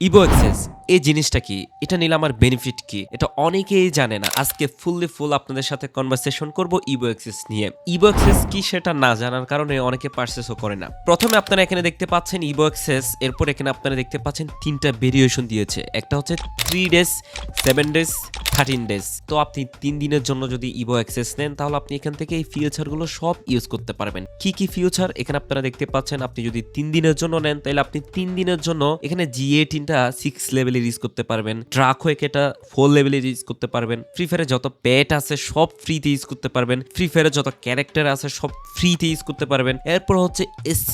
ইবো access এই জিনিসটা কি? এটা নিলে আমার বেনিফিট কি? এটা অনেকেই জানে না। আজকে ফুললি ফুল আপনাদের সাথে কনভারসেশন করব ইবো অ্যাক্সেস নিয়ে। ইবো অ্যাক্সেস কি সেটা না জানার কারণে অনেকে পার্সেসও করে না। প্রথমে আপনারা এখানে দেখতে পাচ্ছেন ইবো অ্যাক্সেস এরপর এখানে আপনারা দেখতে পাচ্ছেন তিনটা ভেরিয়েশন দিয়েছে। একটা হচ্ছে three days seven days thirteen days তো আপনি তিন দিনের জন্য যদি ইবো অ্যাক্সেস নেন, তাহলে আপনি এখান থেকে এই ফিউচারগুলো সব ইউজ করতে পারবেন। কি কি ফিউচার এখানে আপনারা দেখতে পাচ্ছেন আপনি যদি তিন দিনের জন্য নেন, তাহলে আপনি তিন দিনের জন্য এখানে জি এইটিনটা সিক্স লেভেলে ইউজ করতে পারবেন। ট্রাক হয়ে এটা ফোর লেভেলে ইউজ করতে পারবেন। ফ্রি ফায়ারে যত প্যাট আছে, সব ফ্রিতে ইউজ করতে পারবেন। ফ্রি ফায়ারে যত ক্যারেক্টার আছে, সব ফ্রিতে ইউজ করতে পারবেন। এরপর হচ্ছে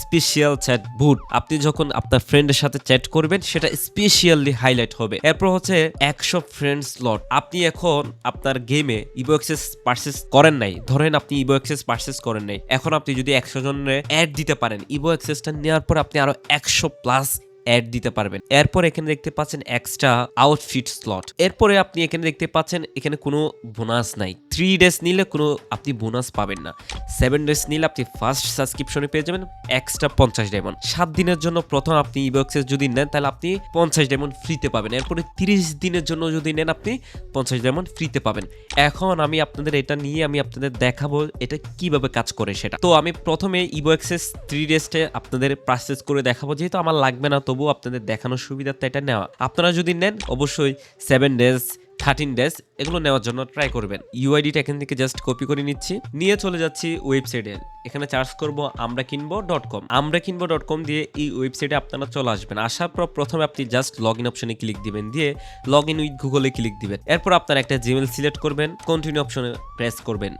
স্পেশিয়াল চ্যাট বুট আপনি যখন আপনার ফ্রেন্ডের সাথে চ্যাট করবেন, সেটা স্পেশিয়ালি হাইলাইট হবে। এরপর হচ্ছে একশো ফ্রেন্ড স্লট আপনি এখন আপনার গেমে ইবো অ্যাক্সেস পার্সেস করেন নাই। ধরেন আপনি ইবো অ্যাক্সেস পার্সেস করেন নাই। এখন আপনি যদি একশো জনের অ্যাড দিতে পারেন ইবো অ্যাক্সেসটা নেওয়ার পর আপনি আরও একশো প্লাস অ্যাড দিতে পারবেন। এরপর এখানে দেখতে পাচ্ছেন এক্সট্রা আউটফিট স্লট এরপরে আপনি এখানে দেখতে পাচ্ছেন এখানে কোনো বোনাস নাই। থ্রি ডেজ নিলে কোনো আপনি বোনাস পাবেন না। সেভেন ডেজ নিলে আপনি ফার্স্ট সাবস্ক্রিপশনে পেয়ে যাবেন এক্সট্রা পঞ্চাশ ডায়মন্ড সাত দিনের জন্য প্রথম আপনি ইবক্সেস যদি নেন, তাহলে আপনি পঞ্চাশ ডায়মন্ড ফ্রিতে পাবেন। এরপরে তিরিশ দিনের জন্য যদি নেন, আপনি পঞ্চাশ ডায়মন্ড ফ্রিতে পাবেন। এখন আমি আপনাদের এটা নিয়ে আমি আপনাদের দেখাবো এটা কীভাবে কাজ করে সেটা। তো আমি প্রথমে ইবো অ্যাক্সেস থ্রি ডেজটে আপনাদের প্রসেস করে দেখাবো। যেহেতু আমার লাগবে না তবুও আপনাদের দেখানোর সুবিধাতে এটা নেওয়া। আপনারা যদি নেন, অবশ্যই সেভেন ডেজ থার্টিন ডেজ এগুলো নেওয়ার জন্য ট্রাই করবেন। ইউআইডিটা এখান থেকে জাস্ট কপি করে নিচ্ছি। নিয়ে চলে যাচ্ছি ওয়েবসাইটে এখানে চার্জ করব আমরা কিনবো ডট কম আমরা কিনবো ডট কম দিয়ে এই ওয়েবসাইটে আপনারা চলে আসবেন। আসার পর প্রথমে আপনি জাস্ট লগ ইন অপশনে ক্লিক দিবেন। দিয়ে লগ ইন উইথ গুগলে ক্লিক দিবেন। এরপর আপনার একটা জিমেল সিলেক্ট করবেন। কন্টিনিউ অপশনে প্রেস করবেন।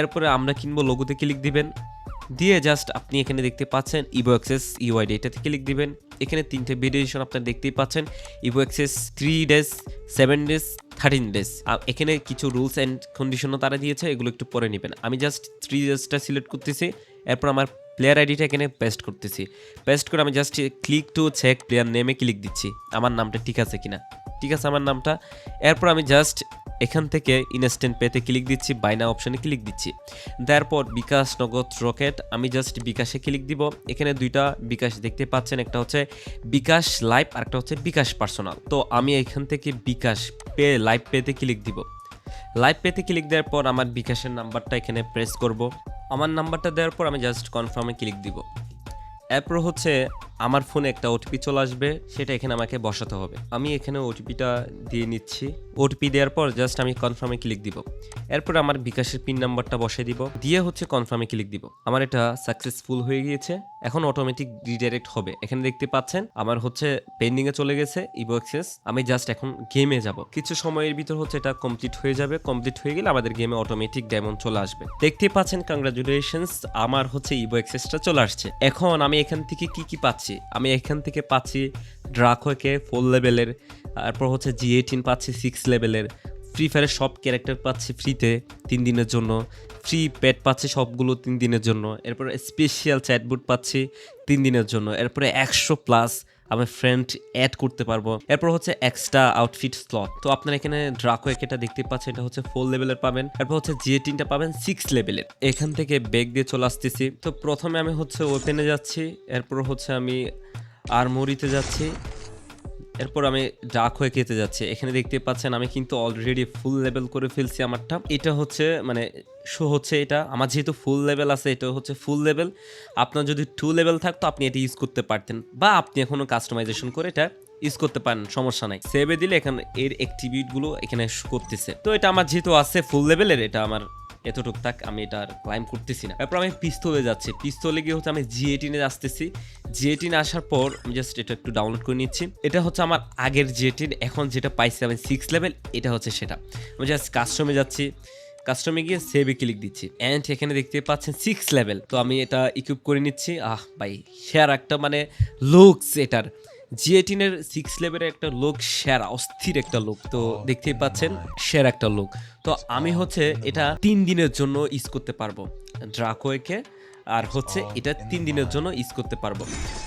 এরপরে আমরা কিনবো লোগোতে ক্লিক দিবেন। দিয়ে জাস্ট আপনি এখানে দেখতে পাচ্ছেন Evo access U I D এটাতে ক্লিক দিবেন। এখানে তিনটে ভেরিয়েশন আপনারা দেখতেই পাচ্ছেন। Evo access three days seven days thirteen days এখানে কিছু রুলস অ্যান্ড কন্ডিশনও তারা দিয়েছে, এগুলো একটু পরে নেবেন। আমি জাস্ট থ্রি ডেজটা সিলেক্ট করতেছি, এরপর আমার প্লেয়ার আইডিটা এখানে পেস্ট করতেছি। পেস্ট করে আমি just click to check player নেমে ক্লিক দিচ্ছি। আমার নামটা ঠিক আছে কিনা? ঠিক আছে, আমার নামটা। এরপর আমি জাস্ট এখান থেকে ইনস্ট্যান্ট পেতে ক্লিক দিচ্ছি বাইনা অপশানে ক্লিক দিচ্ছি। তারপর বিকাশ নগদ রকেট, আমি জাস্ট বিকাশে ক্লিক দিব। এখানে দুইটা বিকাশ দেখতে পাচ্ছেন, একটা হচ্ছে বিকাশ লাইভ আর একটা হচ্ছে বিকাশ পার্সোনাল তো আমি এখান থেকে বিকাশ পে লাইভ পেতে ক্লিক দিব। লাইভ পেতে ক্লিক দেওয়ার পর আমার বিকাশের নাম্বারটা এখানে প্রেস করব। আমার নাম্বারটা দেওয়ার পর আমি জাস্ট কনফার্মে ক্লিক দিব। এরপর হচ্ছে আমার ফোনে একটা ওটিপি চলে আসবে, সেটা এখানে আমাকে বসাতে হবে। আমি এখানে ওটিপিটা দিয়ে নিচ্ছি। ওটিপি দেওয়ার পর জাস্ট আমি কনফার্মে ক্লিক দিব। এরপর আমার বিকাশের পিন নাম্বারটা বসিয়ে দিব। দিয়ে হচ্ছে কনফার্মে ক্লিক দিব। আমার এটা সাকসেসফুল হয়ে গিয়েছে। এখন অটোমেটিক রিডাইরেক্ট হবে। এখানে দেখতে পাচ্ছেন, আমার হচ্ছে পেন্ডিং এ চলে গেছে ইভো অ্যাক্সেস আমি জাস্ট এখন গেমে যাব। কিছু সময়ের ভিতর হচ্ছে এটা কমপ্লিট হয়ে যাবে। কমপ্লিট হয়ে গেলে আমাদের গেমে অটোমেটিক ডায়মন্ড চলে আসবে। দেখতে পাচ্ছেন কংগ্রাচুলেশনস আমার হচ্ছে ইভো অ্যাক্সেসটা চলে আসছে। এখন আমি এখান থেকে কি কি পাচ্ছি? আমি এখান থেকে পাচ্ছি ড্রাকোকে ফোর লেভেলের তারপর হচ্ছে জি এইটিন পাচ্ছি সিক্স লেভেলের ফ্রি ফায়ারের সব ক্যারেক্টার পাচ্ছি ফ্রিতে তিন দিনের জন্য। ফ্রি পেট পাচ্ছি সবগুলো তিন দিনের জন্য। এরপরে স্পেশাল চ্যাটবুট পাচ্ছি তিন দিনের জন্য। এরপরে একশো প্লাস আমি ফ্রেন্ড অ্যাড করতে পারব। এরপর হচ্ছে এক্সট্রা আউটফিট স্লট তো আপনারা এখানে ড্রাকো এটা দেখতে পাচ্ছেন, এটা হচ্ছে ফোর লেভেলের পাবেন। এরপর হচ্ছে জিএটিনটা পাবেন সিক্স লেভেলের এখান থেকে ব্যাগ দিয়ে চলে আসতেছি। তো প্রথমে আমি হচ্ছে ওপেনে যাচ্ছি। এরপর হচ্ছে আমি আরমোরিতে যাচ্ছি। এরপর আমি ডাক হয়ে খেতে যাচ্ছি। এখানে দেখতে পাচ্ছেন আমি কিন্তু অলরেডি ফুল লেভেল করে ফেলছি আমারটা। এটা হচ্ছে মানে শো হচ্ছে এটা। আমার যেহেতু ফুল লেভেল আছে, এটা হচ্ছে ফুল লেভেল আপনার যদি টু লেভেল থাকতো, আপনি এটা ইউজ করতে পারতেন। বা আপনি এখনও কাস্টমাইজেশন করে এটা ইউজ করতে পারেন, সমস্যা নাই। সেভে দিলে এখানে এর অ্যাক্টিভিটিগুলো এখানে শো করতেছে। তো এটা আমার যেহেতু আছে ফুল লেভেলের এটা আমার এতটুক থাক, আমি এটা ক্লাইম করতেছি না। তারপর আমি পিস্তলে যাচ্ছি। পিস্তলে গিয়ে হচ্ছে আমি জি এইটিনে আসতেছি জি এইটিনে আসার পর আমি জাস্ট এটা একটু ডাউনলোড করে নিচ্ছি। এটা হচ্ছে আমার আগের জি এইটিন এখন যেটা পাইছি আমি সিক্স লেভেল এটা হচ্ছে সেটা। আমি জাস্ট কাস্টমে যাচ্ছি। কাস্টমে গিয়ে সেভে ক্লিক দিচ্ছি। অ্যান্ড এখানে দেখতে পাচ্ছেন সিক্স লেভেল তো আমি এটা ইকুইপ করে নিচ্ছি। আহ, ভাই শেয়ার একটা মানে লুকস এটার। জি এইটিনের সিক্স লেভেলের একটা লোক সেরা অস্থির একটা লোক। তো দেখতেই পাচ্ছেন সেরা একটা লোক। তো আমি হচ্ছে এটা তিন দিনের জন্য ইউজ করতে পারব। ড্রাকোয়েকে আর হচ্ছে এটা তিন দিনের জন্য ইউজ করতে পারব।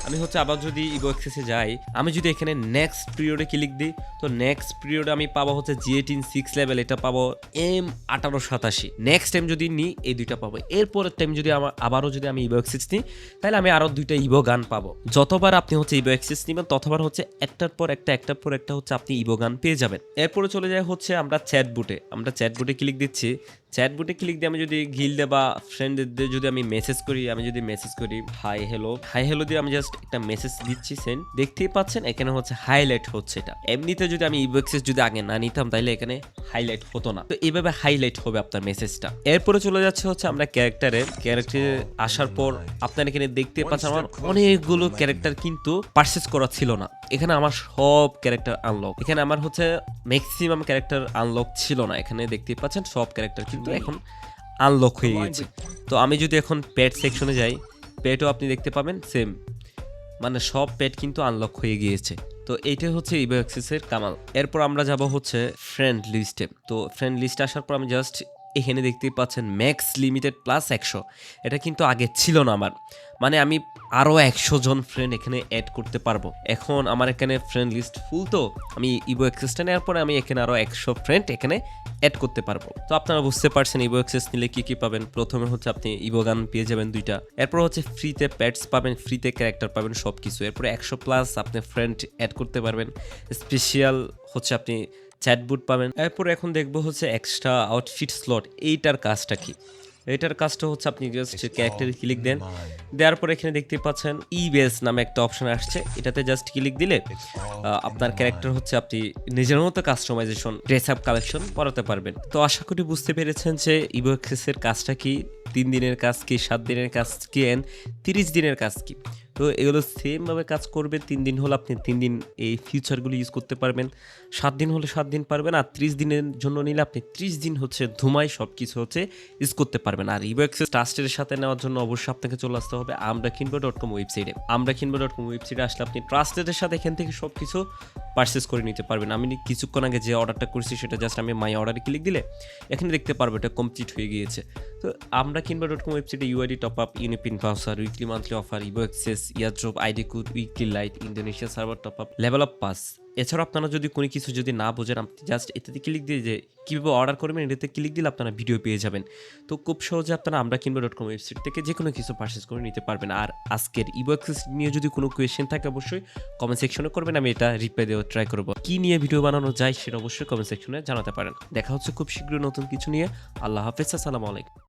আমি হচ্ছে আবার যদি ইভো অ্যাক্সেসে যাই আমি যদি এখানে নেক্সট পিরিয়ডে ক্লিক দিই তো নেক্সট পিরিয়ডে আমি পাবো হচ্ছে জি এইটিন সিক্স লেভেল এটা পাবো এম আঠারো সাতাশি। নেক্সট টাইম যদি নিই এই দুইটা পাবো। এরপরের টাইম যদি আমার আবারও যদি আমি ইভো অ্যাক্সেস নিই তাহলে আমি আরও দুইটা ইভো গান পাবো। যতবার আপনি হচ্ছে ইভো অ্যাক্সেস নেবেন ততবার হচ্ছে একটার পর একটা একটার পর একটা হচ্ছে আপনি ইভো গান পেয়ে যাবেন। এরপরে চলে যায় হচ্ছে আমরা চ্যাট বুটে আমরা চ্যাট বুটে ক্লিক দিচ্ছি। চ্যাট বুটে ক্লিক দিয়ে আমি যদি গিল্ডে বা ফ্রেন্ডদের যদি আমি মেসেজ করি আমি যদি মেসেজ করি হাই হ্যালো হাই হ্যালো দিয়ে আমি জাস্ট একটা মেসেজ দিচ্ছি সেন্ড দেখতেই পাচ্ছেন এখানে হচ্ছে হাইলাইট হচ্ছে এটা। এমনিতে যদি আমি ইবএক্সেস যদি আগে না নিতাম তাহলে এখানে হাইলাইট হতো না। তো এইভাবে হাইলাইট হবে আপনার মেসেজটা এরপরে চলে যাচ্ছে হচ্ছে আমরা ক্যারেক্টারে ক্যারেক্টারে আসার পর আপনার এখানে দেখতে পাচ্ছেন আমার অনেকগুলো ক্যারেক্টার কিন্তু পারচেস করা ছিল না। এখানে আমার সব ক্যারেক্টার আনলক এখানে আমার হচ্ছে ম্যাক্সিমাম ক্যারেক্টার আনলক ছিল না। এখানে দেখতে পাচ্ছেন সব ক্যারেক্টার কিন্তু এখন আনলক হয়ে গেছে তো আমি যদি এখন পেট সেকশনে যাই পেটও আপনি দেখতে পাবেন সেম মানে সব পেট কিন্তু আনলক হয়ে গিয়েছে। তো এইটাই হচ্ছে ইভো অ্যাক্সেসের কামাল। এরপর আমরা যাব হচ্ছে ফ্রেন্ড লিস্টে তো ফ্রেন্ড লিস্টে আসার পর আমি জাস্ট এখানে দেখতেই পাচ্ছেন ম্যাক্স লিমিটেড প্লাস একশো। এটা কিন্তু আগে ছিল না আমার। মানে আমি আরও একশো জন ফ্রেন্ড এখানে অ্যাড করতে পারব। এখন আমার এখানে ফ্রেন্ড লিস্ট ফুল তো, আমি ইভো অ্যাক্সেসটা নেওয়ার পরে আমি এখানে আরও একশো ফ্রেন্ড এখানে অ্যাড করতে পারব। তো আপনারা বুঝতে পারছেন ইভো অ্যাক্সেস নিলে কী কী পাবেন? প্রথমে হচ্ছে আপনি ইভো গান পেয়ে যাবেন দুইটা। এরপর হচ্ছে ফ্রিতে প্যাডস পাবেন ফ্রিতে ক্যারেক্টার পাবেন সব কিছু এরপরে একশো প্লাস আপনি ফ্রেন্ড অ্যাড করতে পারবেন। স্পেশিয়াল হচ্ছে আপনি চ্যাটবুট পাবেন। এরপর এখন দেখব হচ্ছে এক্সট্রা আউটফিট স্লট এইটার কাজটা কি? এটার কাজটা হচ্ছে আপনি জাস্ট ক্যারেক্টারে ক্লিক দেন। দেওয়ার পর এখানে দেখতে পাচ্ছেন ই বেস নামে একটা অপশন আসছে। এটাতে জাস্ট ক্লিক দিলে আপনার ক্যারেক্টার হচ্ছে আপনি নিজের মতো কাস্টমাইজেশন ড্রেস আপ কালেকশন করাতে পারবেন। তো আশা করি বুঝতে পেরেছেন যে ইভো এক্সেসের কাজটা কি? তিন দিনের কাজ কি সাত দিনের কাজ কি অ্যান্ড তিরিশ দিনের কাজ কি? তো এগুলো সেমভাবে কাজ করবে, তিন দিন হলে আপনি তিন দিন এই ফিউচারগুলো ইউজ করতে পারবেন। সাত দিন হলে সাত দিন পারবেন আর ত্রিশ দিনের জন্য নিলে আপনি ত্রিশ দিন হচ্ছে ধুমাই সব কিছু হচ্ছে ইউজ করতে পারবেন। আর ইভো এক্সেস ট্রাস্টের সাথে নেওয়ার জন্য অবশ্যই আপনাকে চলে আসতে হবে আমরা কিনবো ডট কম ওয়েবসাইটে আমরা কিনবো ডট কম ওয়েবসাইটে আসলে আপনি ট্রাস্টেডের সাথে এখান থেকে সব কিছু পারচেস করে নিতে পারবেন। আমি কিছুক্ষণ আগে যে অর্ডারটা করেছি সেটা জাস্ট আমি মাই অর্ডারে ক্লিক দিলে এখানে দেখতে পারব এটা কমপ্লিট হয়ে গিয়েছে। তো আমরা কিনবো ডট কম ওয়েবসাইটে U I D top up UniPin voucher weekly monthly offer Evo access airdrop I D could weekly lite Indonesia server top up level of pass এছাড়াও আপনারা যদি কোনো কিছু যদি না বোঝেন, আপনি জাস্ট এটাতে ক্লিক দিয়ে যে কীভাবে অর্ডার করবেন, এটাতে ক্লিক দিলে আপনারা ভিডিও পেয়ে যাবেন। তো খুব সহজে আপনারা আমরা কিনবো ডট কম ওয়েবসাইট থেকে যে কোনো কিছু পারচেস করে নিতে পারবেন। আর আজকের অ্যাক্সেস নিয়ে যদি কোনো কোয়েশ্চেন থাকে অবশ্যই কমেন্ট সেকশনে করবেন, আমি এটা রিপ্লাই দেওয়ার ট্রাই করব। কি নিয়ে ভিডিও বানানো যায় সেটা অবশ্যই কমেন্ট সেকশনে জানাতে পারেন। দেখা হচ্ছে খুব শীঘ্রই নতুন কিছু নিয়ে। আল্লাহ হাফেজ, আসসালামু আলাইকুম।